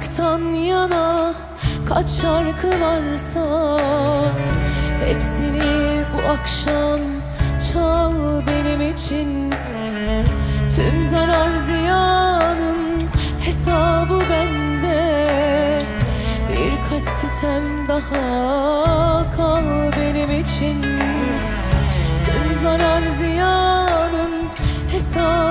yaşamaktan yana kaç şarkı varsa Hepsini bu akşam çal benim için. Tüm zarar ziyanın hesabı bende. Birkaç sitem daha kal benim için. Tüm zarar ziyanın hesabı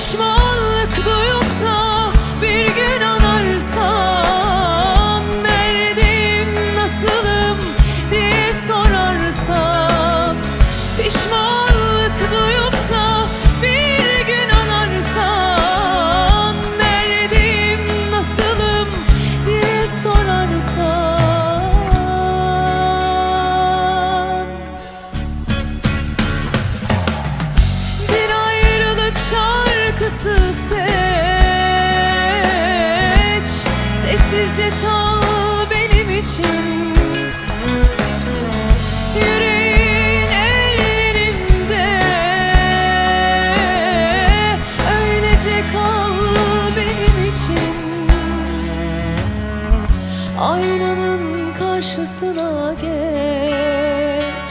Pişmanlık Sessizce çal benim için. Yüreğin ellerimde Öylece kal benim için. Aynanın karşısına geç.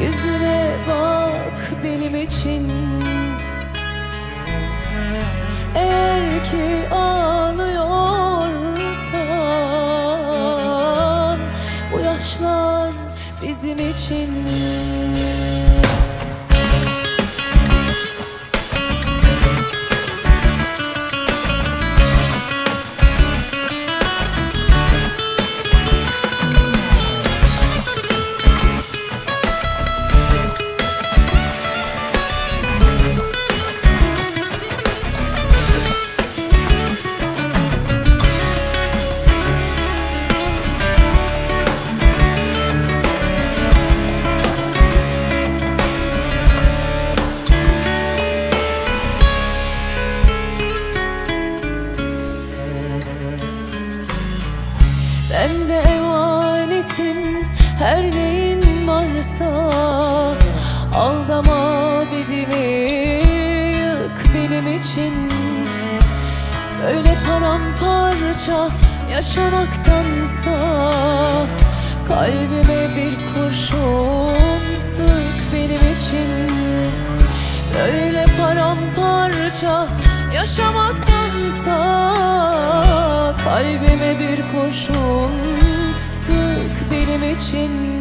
Yüzüme bak benim için. Eğer ki ağlıyorsan Ben de emanetim her neyin varsa. Aldama bedimi yık benim için. Böyle paramparça yaşamaktansa. Kalbime bir kurşun sık benim için. Böyle paramparça yaşamaktansa Kalbime bir kurşun sık benim için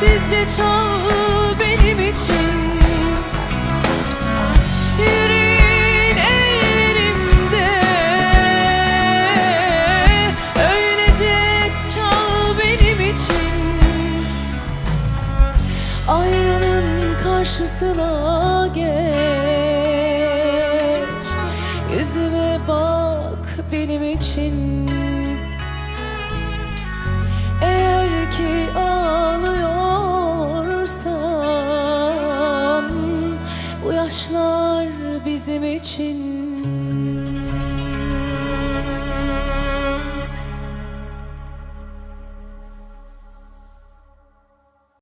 Sessizce çal benim için. Yüreğin ellerimde. Öylece çal benim için. Aynanın karşısına geç. Yüzüme bak benim için. Eğer ki benim için